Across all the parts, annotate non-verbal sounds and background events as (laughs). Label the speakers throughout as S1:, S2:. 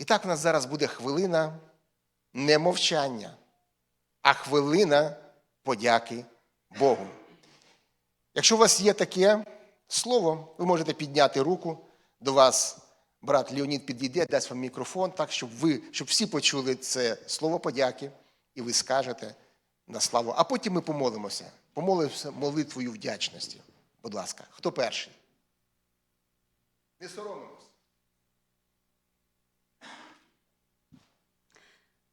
S1: І так у нас зараз буде хвилина не мовчання, а хвилина подяки Богу. Якщо у вас є таке слово, ви можете підняти руку до вас. Брат Леонід підійде, дасть вам мікрофон, так, щоб ви, щоб всі почули це слово подяки, і ви скажете на славу. А потім ми помолимося. Помолимося молитвою вдячності. Будь ласка, хто перший? Не соромимося.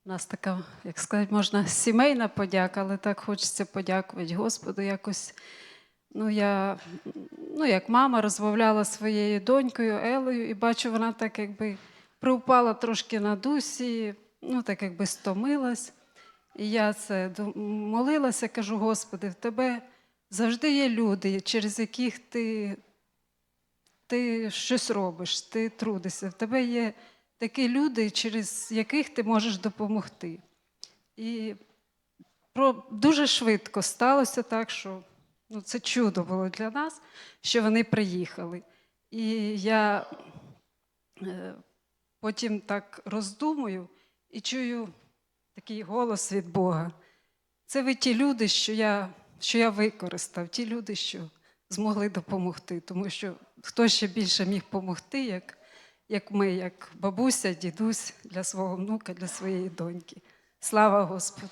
S2: У нас така, як сказати, можна сімейна подяка, але так хочеться подякувати Господу. Якось, ну, я, ну, як мама розмовляла зі своєю донькою Елею, і бачу, вона так якби приупала трошки на дусі, ну, так якби стомилась. І я це молилася, кажу, Господи, в тебе завжди є люди, через яких ти ти щось робиш, ти трудишся. В тебе є такі люди, через яких ти можеш допомогти. І про, дуже швидко сталося так, що ну, це чудо було для нас, що вони приїхали. І я е, потім так роздумую і чую такий голос від Бога. Це ви ті люди, що я, що я використав, ті люди, що змогли допомогти. Тому що хто ще більше міг допомогти, як, як ми, як бабуся, дідусь для свого внука, для своєї доньки. Слава Господу!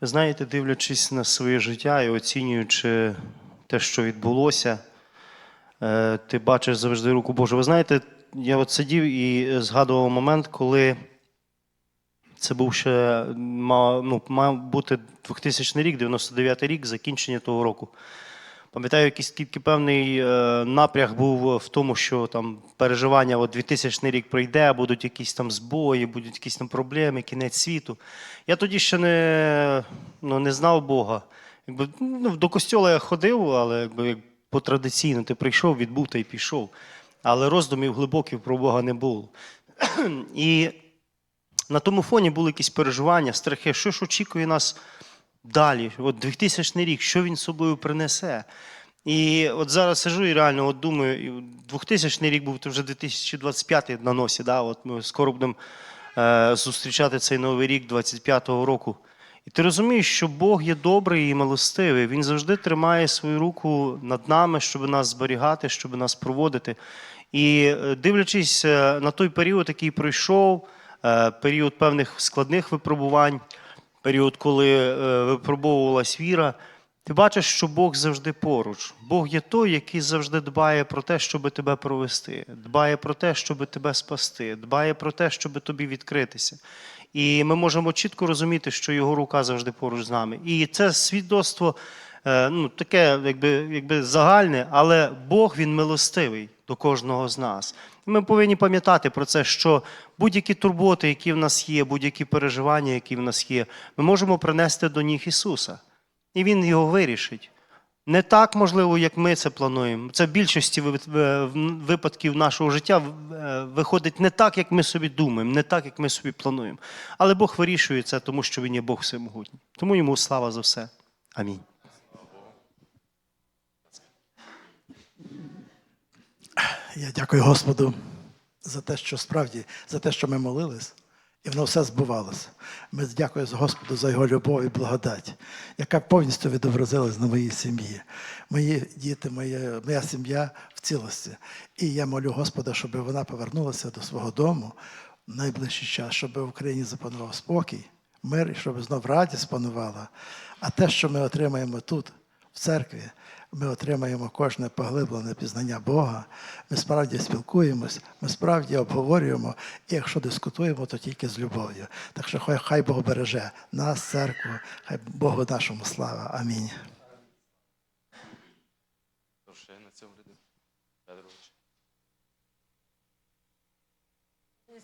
S3: Ви знаєте, дивлячись на своє життя і оцінюючи те, що відбулося, е, ти бачиш завжди руку Божу. Ви знаєте, я от сидів і згадував момент, коли це був ще мав, ну, мав бути 2000 рік, 99 рік, закінчення того року. Пам'ятаю, якийсь тільки певний е, напряг був в тому, що там переживання, от 2000 рік пройде, будуть якісь там збої, будуть якісь там проблеми, кінець світу. Я тоді ще не, ну, не знав Бога. Якби, ну, до костьола я ходив, але якби, по традиційно ти прийшов, відбув та й пішов. Але роздумів глибоких про Бога не було. І на тому фоні були якісь переживання, страхи, що ж очікує нас далі, от 2000 рік, що він собою принесе. І от зараз сижу і реально от думаю, і 2000 рік був то вже 2025 на носі. Да? От ми скоро будемо е, зустрічати цей новий рік 25-го року. І ти розумієш, що Бог є добрий і милостивий. Він завжди тримає свою руку над нами, щоб нас зберігати, щоб нас проводити. І е, дивлячись е, на той період, який пройшов, е, період певних складних випробувань, період, коли випробовувалась віра, ти бачиш, що Бог завжди поруч. Бог є той, який завжди дбає про те, щоб тебе провести, дбає про те, щоб тебе спасти, дбає про те, щоб тобі відкритися. І ми можемо чітко розуміти, що його рука завжди поруч з нами. І це свідоцтво е, ну, таке, якби, якби загальне, але Бог він милостивий до кожного з нас. Ми повинні пам'ятати про це, що будь-які турботи, які в нас є, будь-які переживання, які в нас є, ми можемо принести до ніг Ісуса. І Він його вирішить. Не так, можливо, як ми це плануємо. Це в більшості е, випадків нашого життя е, виходить не так, як ми собі думаємо, не так, як ми собі плануємо. Але Бог вирішує це, тому що Він є Бог всемогутній. Тому йому слава за все. Амінь.
S4: Я дякую Господу за те, що справді, за те, що ми молились, і воно все збувалося. Ми дякуємо Господу за його любов і благодать, яка повністю відобразилась на моїй сім'ї. Мої діти, моя, моя сім'я в цілості. І я молю Господа, щоб вона повернулася до свого дому в найближчий час, щоб в Україні запанував спокій, мир, і щоб знов радість панувала. А те, що ми отримаємо тут, в церкві, ми отримаємо кожне поглиблене пізнання Бога. Ми справді спілкуємось, ми справді обговорюємо, і якщо дискутуємо, то тільки з любов'ю. Так що хай, хай Бог береже нас, церкву, хай Богу нашому слава. Амінь.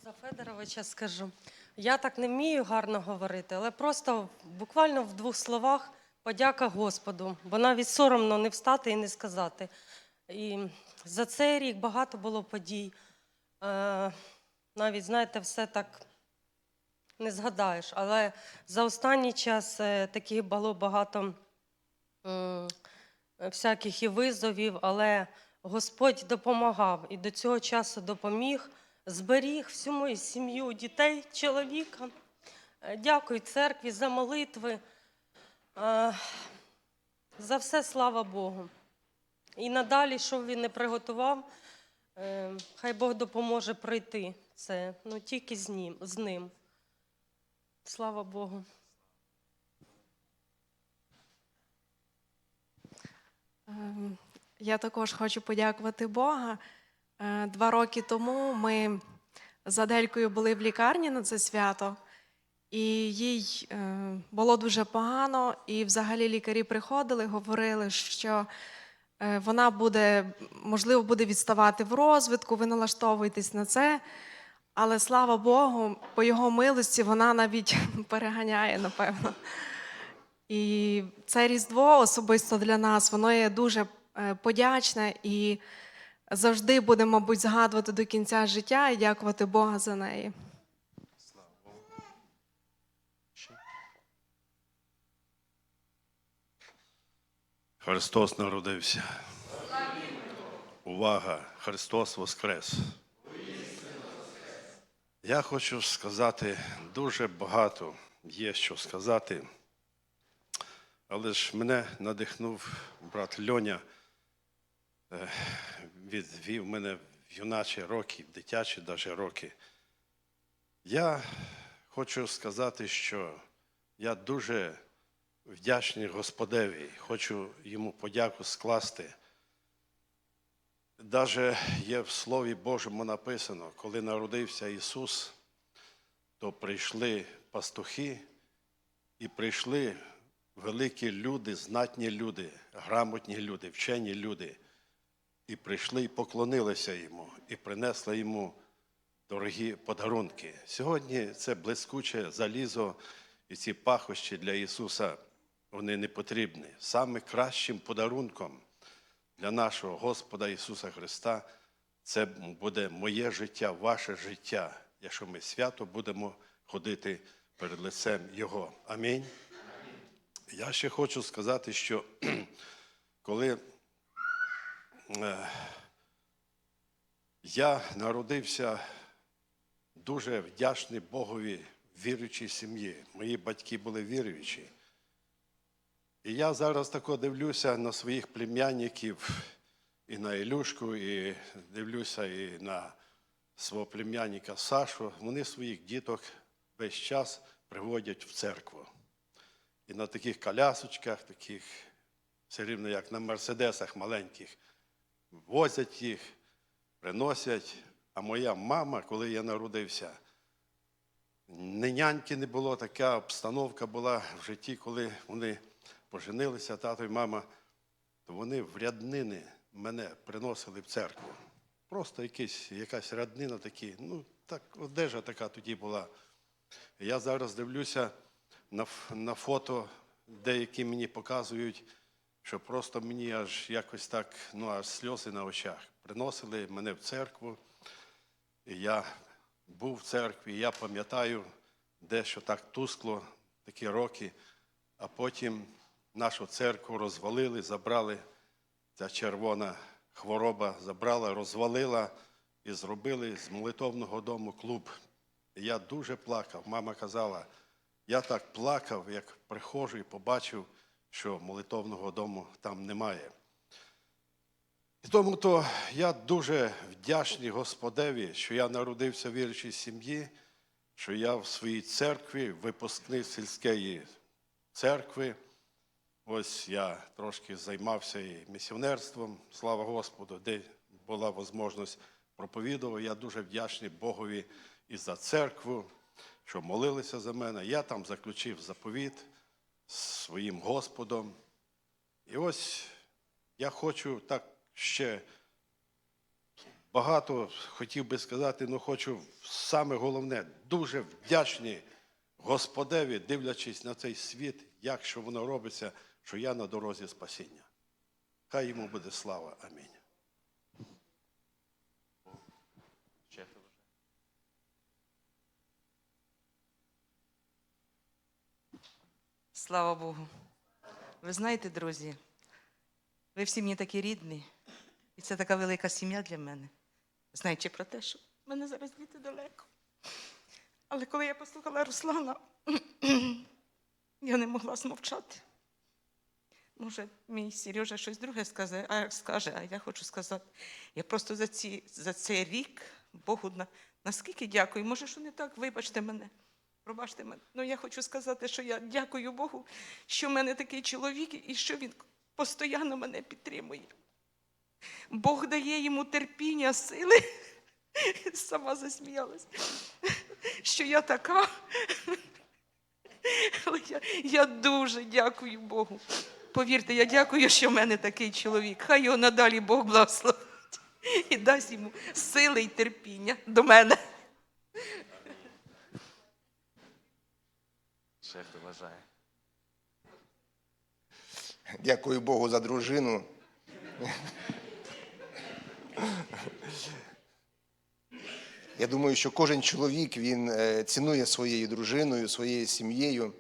S5: За Федоровича скажу. Я так не вмію гарно говорити, але просто буквально в двох словах подяка Господу, бо навіть соромно не встати і не сказати. І за цей рік багато було подій. Е, Навіть, знаєте, все так не згадаєш. Але за останній час е, таких було багато всяких і визовів, але Господь допомагав і до цього часу допоміг, зберіг всю мою сім'ю, дітей, чоловіка. Е, Дякую церкві за молитви. Е, За все слава Богу. І надалі, що він не приготував, е, хай Бог допоможе пройти це, ну тільки з ним. З ним. Слава Богу.
S6: Ем, Я також хочу подякувати Бога. Е, Два роки тому ми з Аделькою були в лікарні на це свято, і їй е, було дуже погано. І взагалі лікарі приходили, говорили, що е, вона буде, можливо, буде відставати в розвитку, ви налаштовуєтесь на це. Але слава Богу, по його милості вона навіть (laughs) переганяє, напевно. І це Різдво особисто для нас, воно є дуже е, подячне і завжди будемо, мабуть, згадувати до кінця життя і дякувати Бога за неї.
S7: Слава Богу. Ще.
S8: Христос народився. Увага! Христос Воскрес! Я хочу сказати дуже багато є що сказати, але ж мене надихнув брат Льоня, е, відвів мене в юначі роки, в дитячі даже роки. Я хочу сказати, що я дуже вдячний Господеві, хочу йому подяку скласти. Даже є в Слові Божому написано, коли народився Ісус, то прийшли пастухи і прийшли великі люди, знатні люди, грамотні люди, вчені люди. І прийшли і поклонилися йому, і принесли йому дорогі подарунки. Сьогодні це блискуче залізо і ці пахощі для Ісуса вони не потрібні. Саме кращим подарунком для нашого Господа Ісуса Христа це буде моє життя, ваше життя, якщо ми свято будемо ходити перед лицем Його. Амінь. Я ще хочу сказати, що (clears throat) коли е, я народився дуже вдячний Богові віруючій сім'ї. Мої батьки були віруючі. І я зараз тако дивлюся на своїх племянників і на Ілюшку, і дивлюся і на свого племянника Сашу. Вони своїх діток весь час приводять в церкву. І на таких колясочках, таких все рівно як на мерседесах маленьких, возять їх, приносять. А моя мама, коли я народився, ні няньки не було, така обстановка була в житті, коли вони поженилися, тато і мама, то вони в ряднини мене приносили в церкву. Просто якийсь, якась ряднина такі, ну, так, одежа така тоді була. Я зараз дивлюся на, на фото, деякі мені показують, що просто мені аж якось так, ну аж сльози на очах. Приносили мене в церкву, і я був в церкві, я пам'ятаю дещо так тускло, такі роки, а потім нашу церкву розвалили, забрали, ця червона хвороба забрала, розвалила і зробили з молитовного дому клуб. І я дуже плакав. Мама казала, я так плакав, як приходжу і побачив, що молитовного дому там немає. І тому то я дуже вдячний Господеві, що я народився в віруючій сім'ї, що я в своїй церкві, випускник сільської церкви. Ось я трошки займався і місіонерством, слава Господу, де була можливість проповідувати. Я дуже вдячний Богові і за церкву, що молилися за мене. Я там заключив заповіт своїм Господом. І ось я хочу так ще багато хотів би сказати, але хочу саме головне, дуже вдячний Господеві, дивлячись на цей світ, як що воно робиться, що я на дорозі спасіння. Хай йому буде слава. Амінь.
S9: Слава Богу. Ви знаєте, друзі, ви всі мені такі рідні, і це така велика сім'я для мене. Знаючи про те, що в мене зараз діти далеко. Але коли я послухала Руслана, (clears throat) я не могла змовчати. Може, мій Сережа щось друге скаже, а, скаже, а я хочу сказати. Я просто за, ці, за цей рік Богу на, наскільки дякую. Може, що не так, вибачте мене. Пробачте мене. Ну я хочу сказати, що я дякую Богу, що в мене такий чоловік і що він постійно мене підтримує. Бог дає йому терпіння, сили. (laughs) Сама засміялась, (laughs) що я така. (laughs) Але я, я дуже дякую Богу. Повірте, я дякую, що в мене такий чоловік. Хай його надалі Бог благословить і дасть йому сили і терпіння до мене.
S7: Ще хто бажає.
S1: Дякую Богу за дружину. Я думаю, що кожен чоловік він е, цінує своєю дружиною, своєю сім'єю.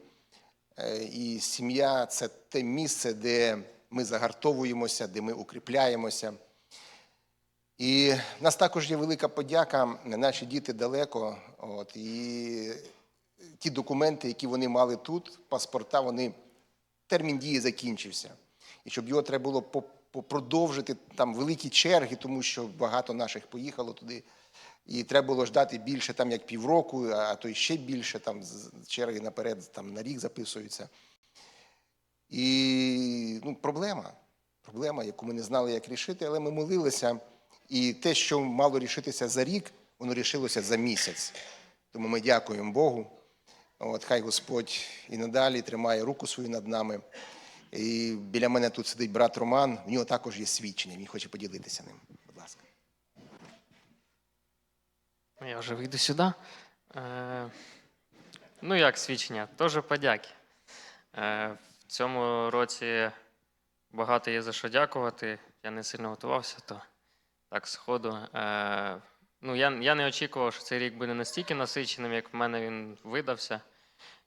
S1: Е, І сім'я це те місце, де ми загартовуємося, де ми укріпляємося. І в нас також є велика подяка. Наші діти далеко. От, і ті документи, які вони мали тут, паспорта, вони термін дії закінчився. І щоб його треба було продовжити там великі черги, тому що багато наших поїхало туди. І треба було ждати більше, там як півроку, а то й ще більше, там черги наперед там, на рік записуються. І ну, проблема. Проблема, яку ми не знали, як рішити, але ми молилися. І те, що мало рішитися за рік, воно рішилося за місяць. Тому ми дякуємо Богу. От, хай Господь і надалі тримає руку свою над нами. І біля мене тут сидить брат Роман, в нього також є свідчення, він хоче поділитися ним. Будь ласка.
S10: Ну, Я вже вийду сюди. Е, ну, як свідчення, теж подяки. Е, в цьому році багато є за що дякувати. Я не сильно готувався, то так, сходу. Е, ну, я, я не очікував, що цей рік буде настільки насиченим, як в мене він видався.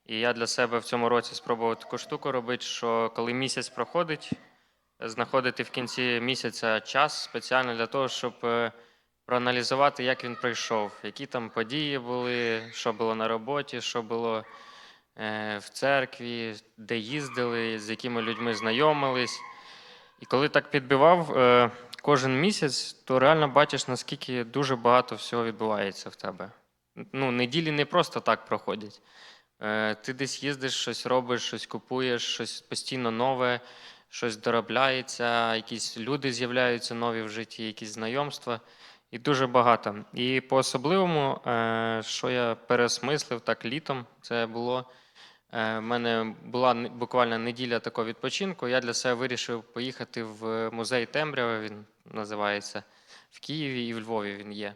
S10: І я для себе в цьому році спробував таку штуку робити, що коли місяць проходить, знаходити в кінці місяця час спеціально для того, щоб. Проаналізувати, як він пройшов, які там події були, що було на роботі, що було е, в церкві, де їздили, з якими людьми знайомились. І коли так підбивав е, кожен місяць, то реально бачиш, наскільки дуже багато всього відбувається в тебе. Ну, неділі не просто так проходять. Е, ти десь їздиш, щось робиш, щось купуєш, щось постійно нове, щось доробляється, якісь люди з'являються нові в житті, якісь знайомства. І дуже багато. І по-особливому, е, що я переосмислив так літом, це було. е, В мене була буквально неділя такого відпочинку. Я для себе вирішив поїхати в музей Темрява, він називається в Києві і в Львові він є.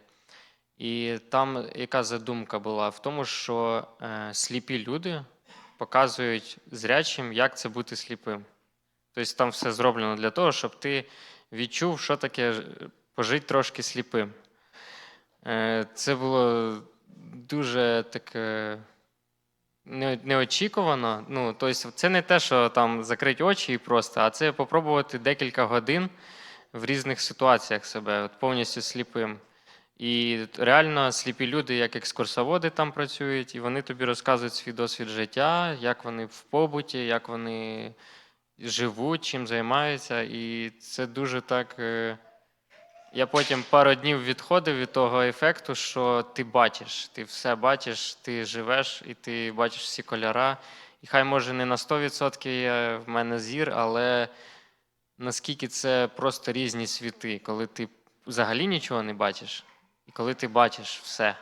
S10: І там яка задумка була? В тому, що е, сліпі люди показують зрячим, як це бути сліпим. Тобто там все зроблено для того, щоб ти відчув, що таке пожити трошки сліпим. Е, Це було дуже таке неочікувано. Ну, тобто, це не те, що там закрити очі і просто, а це попробувати декілька годин в різних ситуаціях себе, от повністю сліпим. І реально сліпі люди, як екскурсоводи там працюють, і вони тобі розказують свій досвід життя, як вони в побуті, як вони живуть, чим займаються. І це дуже так. Я потім пару днів відходив від того ефекту, що ти бачиш, ти все бачиш, ти живеш і ти бачиш всі кольора. І хай може не на 100% є в мене зір, але наскільки це просто різні світи, коли ти взагалі нічого не бачиш, і коли ти бачиш все.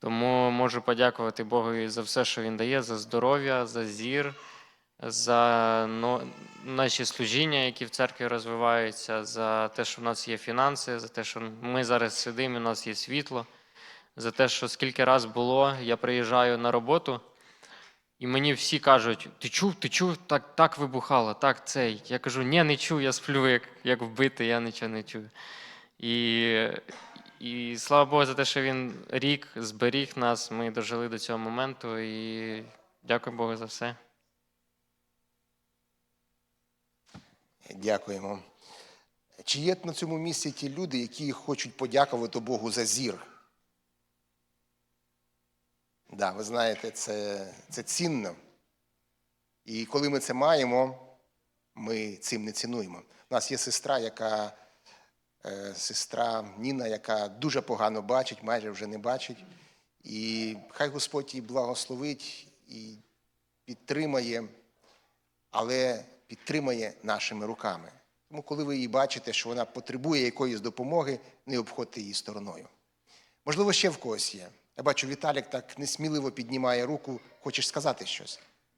S10: Тому можу подякувати Богу за все, що Він дає, за здоров'я, за зір, за ну, наші служіння, які в церкві розвиваються, за те, що в нас є фінанси, за те, що ми зараз сидимо, у нас є світло, за те, що скільки раз було, я приїжджаю на роботу, і мені всі кажуть: ти чув, ти чув, так, так вибухало, так цей. Я кажу, ні, не чув, я сплю, як, як вбитий, я нічого не чую. І, і слава Богу за те, що він рік зберіг нас, ми дожили до цього моменту. І дякую Богу за все.
S1: Дякуємо. Чи є на цьому місці ті люди, які хочуть подякувати Богу за зір? Да, ви знаєте, це, це цінно. І коли ми це маємо, ми цим не цінуємо. У нас є сестра, яка е, сестра Ніна, яка дуже погано бачить, майже вже не бачить. І хай Господь її благословить і підтримає, але підтримає нашими руками. Тому, коли ви її бачите, що вона потребує якоїсь допомоги, не обходьте її стороною. Можливо, ще в когось є. Я бачу, Віталік так несміливо піднімає руку, хочеш сказати щось.